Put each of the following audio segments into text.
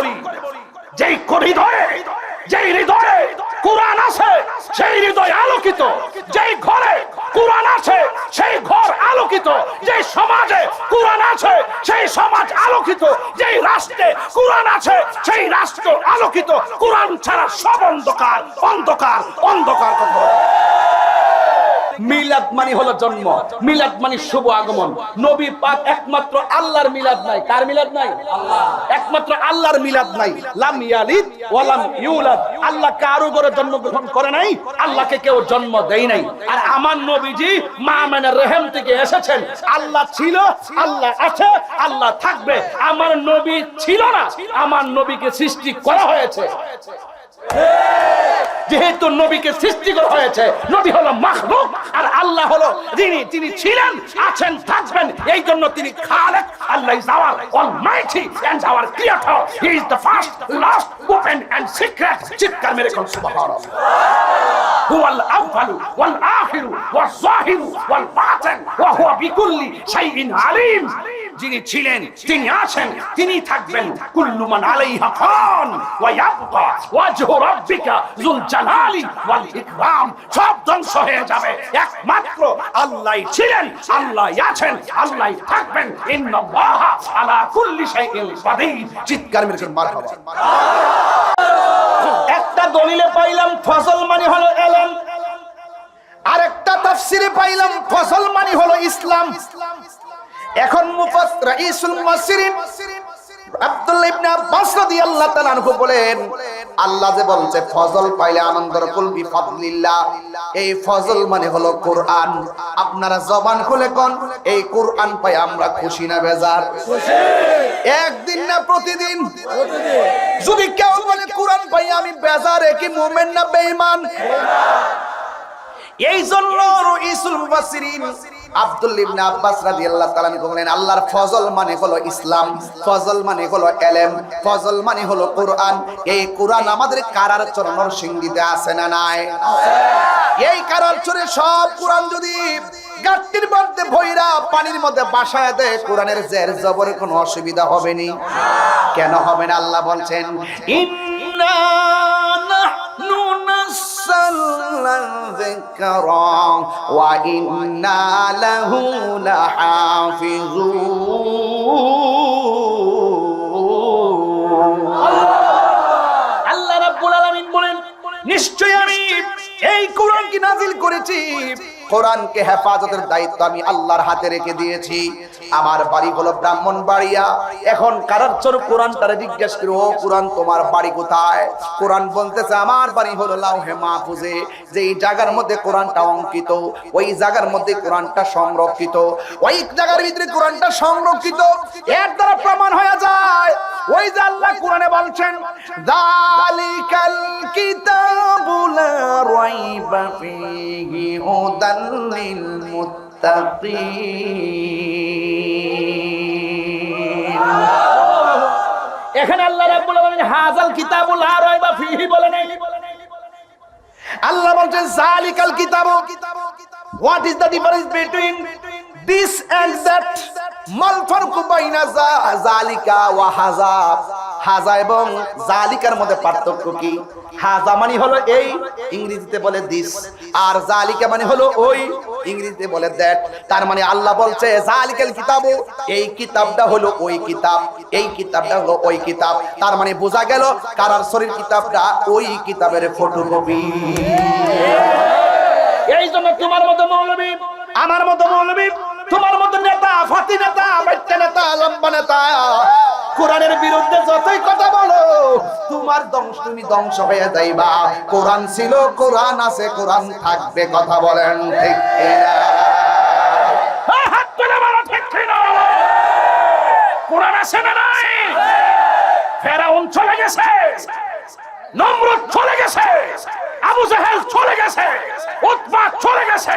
বলি, যেই হৃদয়ে যেই হৃদয়ে কোরআন আছে, সেই হৃদয় আলোকিত, যেই ঘরে কোরআন আছে, সেই ঘর আলোকিত, যেই সমাজে কোরআন আছে, সেই সমাজ আলোকিত, যেই রাষ্ট্রে কোরআন আছে, সেই রাষ্ট্র আলোকিত কোরআন ছাড়া সব অন্ধকার অন্ধকার অন্ধকার কথা। মিলাদ মানে হলো জন্ম। মিলাদ মানে শুভ আগমন। নবী পাক একমাত্র আল্লাহর মিলাদ নাই। কার মিলাদ নাই? আল্লাহ। একমাত্র আল্লাহর মিলাদ নাই। লাম ইয়ালিদ ওয়া লাম ইউলাদ। আল্লাহ কারও ঘরে জন্মগ্রহণ করে নাই আল্লাহকে কেউ জন্ম দেয় নাই। আর আমার নবীজি মা মানে রেহেম থেকে এসেছেন। আল্লাহ ছিল আল্লাহ আছে আল্লাহ থাকবে। আমার নবী ছিল না। আমার নবীকে সৃষ্টি করা হয়েছে। যেহেতু নবীকে সৃষ্টি করা হয়েছে নবী হলো মাখলুক। আর আল্লাহ হলো যিনি তিনি ছিলেন আছেন থাকবেন এই জন্য তিনি Khalek Allah is our almighty and our creator he is the first last open and secret চিৎকার মেরে কোন সুবহানাল্লাহ هو الأول والآخر والظاهر والباطن وهو بكل شيء عليم যিনি ছিলেন, তিনি আছেন, তিনি থাকবেন। কুল্লু মান আলাইহা ফান ওয়া ইয়াবকা ওয়াজহু রাব্বিকা যুল জালালি ওয়াল ইকরাম। সব ধ্বংস হয়ে যাবে। একমাত্র আল্লাহই ছিলেন, আল্লাহই আছেন, আল্লাহই থাকবেন। ইন্নাল্লাহা আলা কুল্লি শাইইন কাদির। চিৎকার মেরে মারহাবা একটা দলিলে পাইলাম ফসল মানে হলো এলেম। আরেকটা তাফসিরে পাইলাম ফসল মানে হলো ইসলাম। এখন মুফাস রাইসুল মুফাসসিরিন আব্দুল্লাহ ইবনে আব্বাস রাদিয়াল্লাহু তাআলা আনহু বলেন আল্লাহ যে বলছে ফজল পাইলে আনন্দের কুল বিফাদলিল্লাহ। এই ফজল মানে হলো কোরআন। আপনারা জবান খুলে কোন এই কোরআন পাই আমরা খুশি না বেজার? একদিন না প্রতিদিন? যদি কেউ বলে কোরআন পাই আমি বেজার কি মুমিন না বেঈমান? এই জন্য রইসুল মুফাসসিরিন আব্দুল ইবনে আব্বাস রাদিয়াল্লাহু তাআলা বলেন, আল্লাহর ফজল মানে হলো ইসলাম, ফজল মানে হলো এলেম, ফজল মানে হলো কোরআন। এই কোরআন আমাদের কারার চরণর সিংহিতে আছে না নাই? এই কারার চরে সব কোরআন যদি গাট্টির মধ্যে ভৈরা পানির মধ্যে বাসায় দেয়, কোরআনের জের জবরের কোনো অসুবিধা হবে নি? কেন হবে না? আল্লাহ বলছেন, ইন্না নাসাল্লা ذكرا وإنا له لحافظون আল্লাহ রাব্বুল আলামিন বলেন নিশ্চয় আমি এই কোরআন কি নাজিল করেছি। কোরআনকে হেফাজতের দায়িত্ব আমি আল্লাহর হাতে রেখে দিয়েছি। আমার বাড়ি হলো ব্রাহ্মণ বাড়িয়া এখন কারার চোর কোরআনটারে জিজ্ঞেস করি, ও কোরআন, তোমার বাড়ি কোথায়? কোরআন বলতেছে, আমার বাড়ি হলো লাউহে মাহফুজে যে এই জায়গার মধ্যে কোরআনটা অঙ্কিত, ওই জায়গার মধ্যে কোরআনটা সংরক্ষিত, ওই জায়গার ভিতরে কোরআনটা সংরক্ষিত। এর দ্বারা প্রমাণ হয়ে যায়, ওই যে আল্লাহ কোরআনে বলছেন, দালিকাল কিতাবু লা রাইবা ফীহি হুদাল লিল মুত্তাকিন এখানে আল্লাহ রাব্বুল আলামিন হাযাল কিতাবু লা রাইবা ফীহি বলে নাই। আল্লাহ বলছেন জালিকাল কিতাবু। What is the difference between this and that মাল ফারকু বাইনা জালিকা ওয়া হাযা হাজা এবং জালিকার মধ্যে পার্থক্য কি? হাজা মানে হলো এই, ইংরেজিতে বলে দিস আর জালিকা মানে হলো ওই, ইংরেজিতে বলে দ্যাট তার মানে আল্লাহ বলছে, জালিকাল কিতাবু এই কিতাবটা হলো ওই কিতাব, এই কিতাবটা হলো ওই কিতাব। তার মানে বোঝা গেল, কারার শরীর কিতাবটা ওই কিতাবের ফটোকপি এই জন্য তোমার মতো মৌলবী, আমার মতো মৌলবী, তোমার মতো নেতা ফাতি নেতা বাচ্চা নেতা, লম্বা নেতা কোরআনের বিরুদ্ধে যতই কথা বলো, তোমার ধ্বংস, তুমি ধ্বংস হয়ে যাইবা। কোরআন ছিল, কোরআন আছে, কোরআন থাকবে, কথা বলেন ঠিক চলে গেছে চলে গেছে চলে গেছে, উতবা চলে গেছে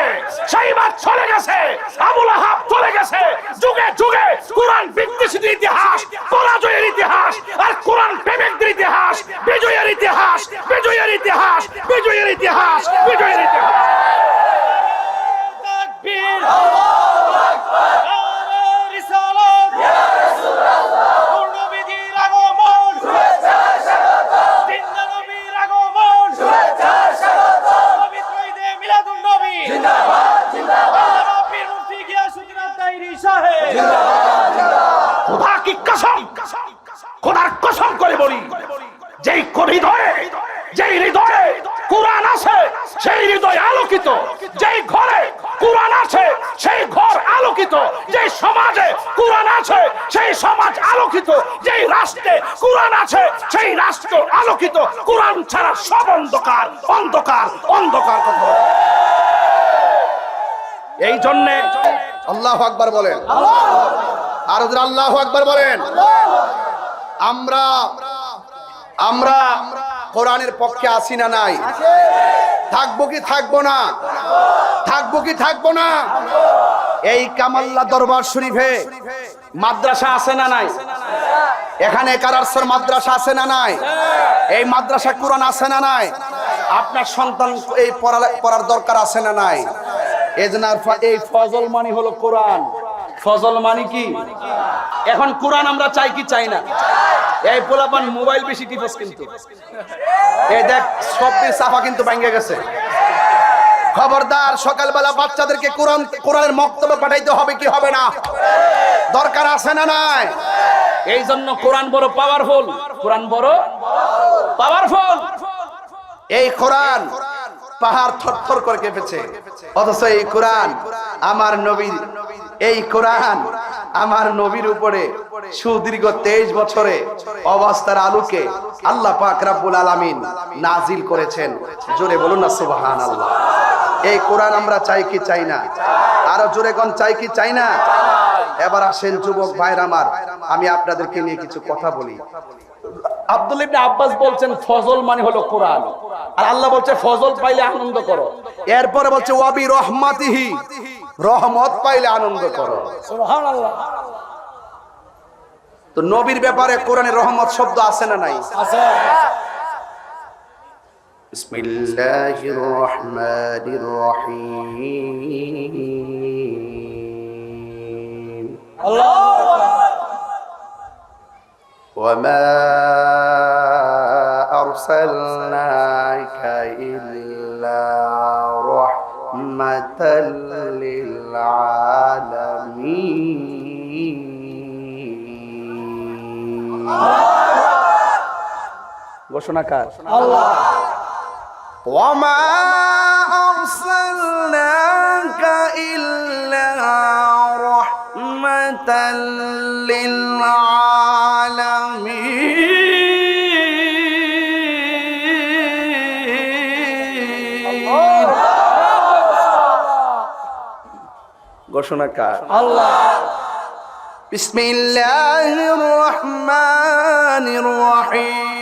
যুগে যুগে কোরআন বিদ্বেষীর ইতিহাস পরাজয়ের ইতিহাস আর কোরআন প্রেমিকদের ইতিহাস বিজয়ের ইতিহাস বিজয়ের ইতিহাস বিজয়ের ইতিহাস বিজয়ের ইতিহাস তাকবীর রিসালাত পূর্ণবিধির আগমন যেই হৃদয়ে যেই হৃদয়ে কোরআন আছে সেই হৃদয় আলোকিত যেই ঘরে কোরআন আছে সেই ঘর আলোকিত যেই সমাজে কোরআন আছে সেই সমাজ আলোকিত যেই রাষ্ট্রে কোরআন আছে, সেই রাষ্ট্র আলোকিত। কোরআন ছাড়া সব অন্ধকার অন্ধকার অন্ধকার কথা এই জন্যে আল্লাহ আকবার বলেন। আর আল্লাহ আকবার বলেন। আমরা আমরা কোরআনের পক্ষে আসি না নাই? থাকব কি থাকব না? থাকব কি থাকব না? এই কামাল্লা দরবার শরীফে মাদ্রাসা আছে না নাই? এখানে কারারসর মাদ্রাসা আছে না নাই? এই মাদ্রাসা কোরআন আছে না নাই? আপনার সন্তান এই পড়ার দরকার আছে না নাই? এই আর এই ফজল মানি হলো কোরআন। ফজল মানি কি? এখন কোরআন আমরা চাই কি চাই না? এই পোলাপান মোবাইল বেশি টিপস কিন্তু। এই দেখ, সব সাফা কিন্তু ভেঙে গেছে। খবরদার সকালবেলা বাচ্চাদেরকে কোরআন কোরআনের মক্তব্য পাঠাইতে হবে কি হবে না? দরকার আছে না নাই? এই জন্য কোরআন বড় পাওয়ারফুল কোরআন বড় পাওয়ারফুল এই কোরআন পাহাড় থরথর করে কেঁপেছে। অথচ এই কোরআন আমার নবীর এই কোরআন আমার নবীর উপরে সুদীর্ঘ তেইশ বছরে অবস্থার আলোকে আল্লাহ পাক রাব্বুল আলামিন নাজিল করেছেন। জোরে বলুন না সুবহান আল্লাহ এই কোরআন আমরা চাই কি চাই না? আরও জোরে কোন চাই কি চাই না? এবার আসেন যুবক ভাইর আমার আমি আপনাদেরকে নিয়ে কিছু কথা বলি। আব্দুল ইবনে আব্বাস বলছেন ফজল মানে হলো কোরআন। আর আল্লাহ বলছে ফজল পাইলে আনন্দ করো। এরপরে বলছে ওয়াবি রহমাতিহি রহমত পাইলে আনন্দ করো। তো নবীর ব্যাপারে কোরআনে রহমত শব্দ আছে না নাই? বিসমিল্লাহির রহমানির রহিম وما أرسلناك إلا رحمة للعالمين ঘোষণাকার وما أرسلناك إلا رحمة للعالمين ঘোষণাকার بسم الله الرحمن الرحيم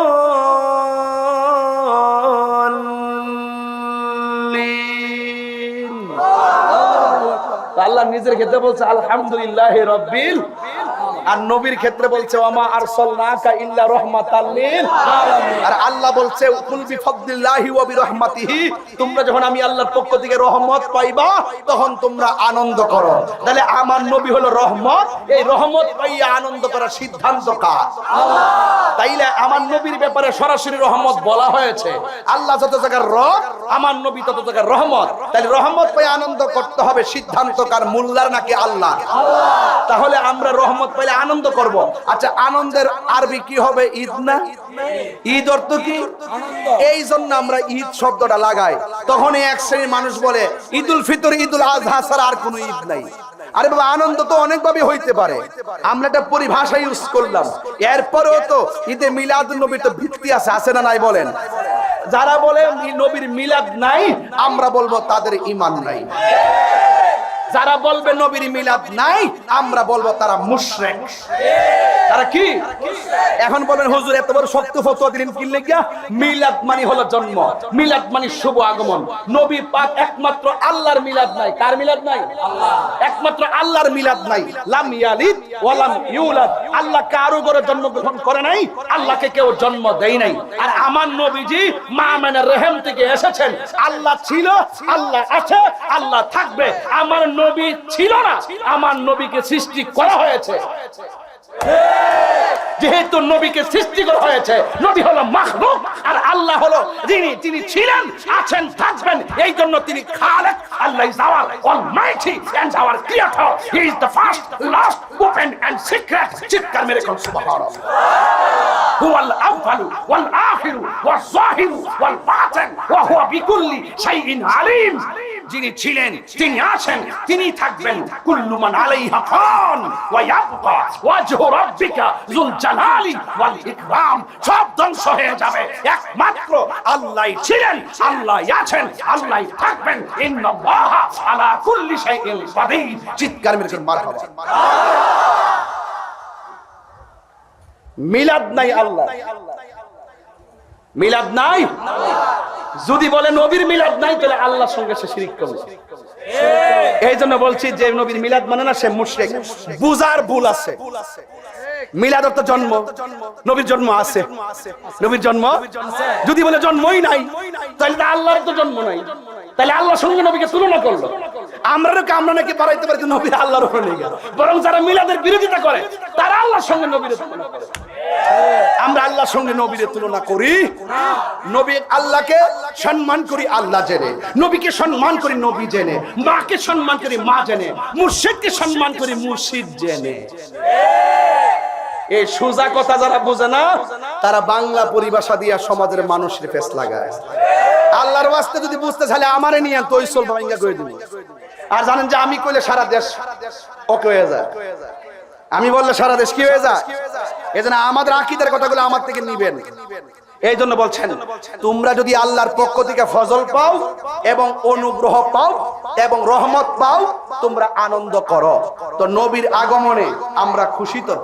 আল্লাহ নিজের ক্ষেত্রে বলছে আলহামদুলিল্লাহ রব্বিল আর নবীর ক্ষেত্রে বলছে ওমা আরসালনাকা ইল্লা রাহমাতাল লিল আলামিন। আর আল্লাহ বলছে, কুল বিফদলিল্লাহি ওয়া বিরহমাতিহি। তোমরা যখন আমি আল্লাহর পক্ষ থেকে রহমত পাইবা, তখন তোমরা আনন্দ করো। তাহলে আমার নবী হলো রহমত। এই রহমত পাইয়া আনন্দ করার সিদ্ধান্ত কার? তাইলে আমার নবীর ব্যাপারে সরাসরি রহমত বলা হয়েছে। আল্লাহ যত জায়গার রব, আমার নবী তত জায়গায় রহমত। তাহলে রহমত পাই আনন্দ করতে হবে সিদ্ধান্তকার মোল্লার নাকি আল্লাহ তাহলে আমরা রহমত পাইলে আনন্দ করব। আচ্ছা আনন্দের আরবি কি হবে? ঈদ না? ঈদ অর্থ কি? এই জন্য আমরা ঈদ শব্দটা লাগাই। তখন এক শ্রেণির মানুষ বলে, ঈদুল ফিতর, ঈদুল আজহা ছাড়া আর কোনো ঈদ নাই। আরে বাবা, আনন্দ তো অনেকভাবে হইতে পারে। আমরা একটা পরিভাষা ইউজ করলাম। এরপরেও তো ঈদে মিলাদ নবীর তো ভিত্তি আছে আছে না নাই বলেন? যারা বলে নবীর মিলাদ নাই, আমরা বলব, তাদের ইমান নাই। যারা বলবে নবীর মিলাদ নাই, আমরা বলব তারা মুশরিক। তারা কি? এখন বলেন, হুজুর, এত বড় শক্ত ফতোয়া দিলেন কি লেগিয়া? মিলাদ মানে হলো জন্ম, মিলাদ মানে শুভ আগমন। নবী পাক একমাত্র আল্লাহর মিলাদ নাই। কার মিলাদ নাই? আল্লাহ। একমাত্র আল্লাহর মিলাদ নাই। লাম ইয়ালিদ ওয়া লাম ইউলাদ। আল্লাহ কারও ঘরে জন্মগ্রহণ করে নাই, আল্লাহকে কেউ জন্ম দেয় নাই। আর আমার নবীজি মা মানে রেহেম থেকে এসেছেন। আল্লাহ ছিল, আল্লাহ আছে, আল্লাহ থাকবে। আমার নবী ছিল না, আমার নবীকে সৃষ্টি করা হয়েছে। যেহেতু নবীকে সৃষ্টি করা হয়েছে, নবী হলো আর আল্লাহ হলো যিনি তিনি ছিলেন আছেন থাকবেন এই জন্য তিনি Khalek Allah is our almighty and our creator he is the first last open and secret চিৎকার মেরে কোন সুবহানাল্লাহ هو الأول والآخر والظاهر والباطن وهو بكل شيء عليم যিনি ছিলেন, তিনি আছেন, তিনি থাকবেন। কুল্লু মান আলাইহা ফান ওয়া ইয়াবকা ওয়াজহু রাব্বিকা যুল জালালি ওয়াল ইকরাম। সব ধ্বংস হয়ে যাবে। একমাত্র আল্লাহই ছিলেন, আল্লাহই আছেন, আল্লাহই থাকবেন। ইন্নাল্লাহা আলা কুল্লি শাইইন কাদির। চিৎকার মেরে মারহাবা মিলাদ নাই আল্লাহ। মিলাদ নাই? যদি বলে নবীর মিলাদ নাই, তাহলে আল্লাহর সঙ্গে সে শিরিক করবে। এই জন্য বলছি যে নবীর মিলাদ মানে না সে মুশরিক। বুজার ভুল আছে। মিলাদ অর্থ জন্ম। নবীর জন্ম আছে। নবীর জন্ম যদি বলে জন্মই নাই, তাহলে আল্লাহর তো জন্ম নাই। তাহলে আল্লাহর সঙ্গে নবীকে তুলনা করল। আমরা আমরা নাকি বাড়াইতে পারি নবী আল্লাহর উপরে নিয়ে গেল। বরং যারা মিলাদের বিরোধিতা করে, তারা আল্লাহর সঙ্গে নবীর তুলনা করে। আমরা আল্লাহর সঙ্গে নবীর তুলনা করি। নবী আল্লাহকে সম্মান করি, আল্লাহ জেনে। নবীকে সম্মান করি, নবী জেনে। মাকে সম্মান করি, মা জেনে। মুর্শিদকে সম্মান করি, মুর্শিদ জেনে। এই সোজা কথা যারা বোঝে না, তারা বাংলা পরিভাষা দিয়া সমাজের মানুষের ফেস লাগায়। আল্লাহর ওয়াস্তে যদি বুঝতে চাইলে আমারে নিয়ে তৈ ভাঙ্গা করে দিব? আর জানেন যে আমি কইলে সারা দেশ ওকে হয়ে যায়। আমি বললে সারা দেশ কি হয়ে যায়? এই জন্য আমাদের আকিদার কথাগুলো আমার থেকে নিবেন। এই জন্য বলছেন, তোমরা যদি আল্লাহর পক্ষ থেকে ফজল পাও এবং অনুগ্রহ পাও এবং রহমত পাও, তোমরা আনন্দ করো। তো নবীর আগমনে আমরা খুশি তো?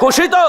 খুশি তো?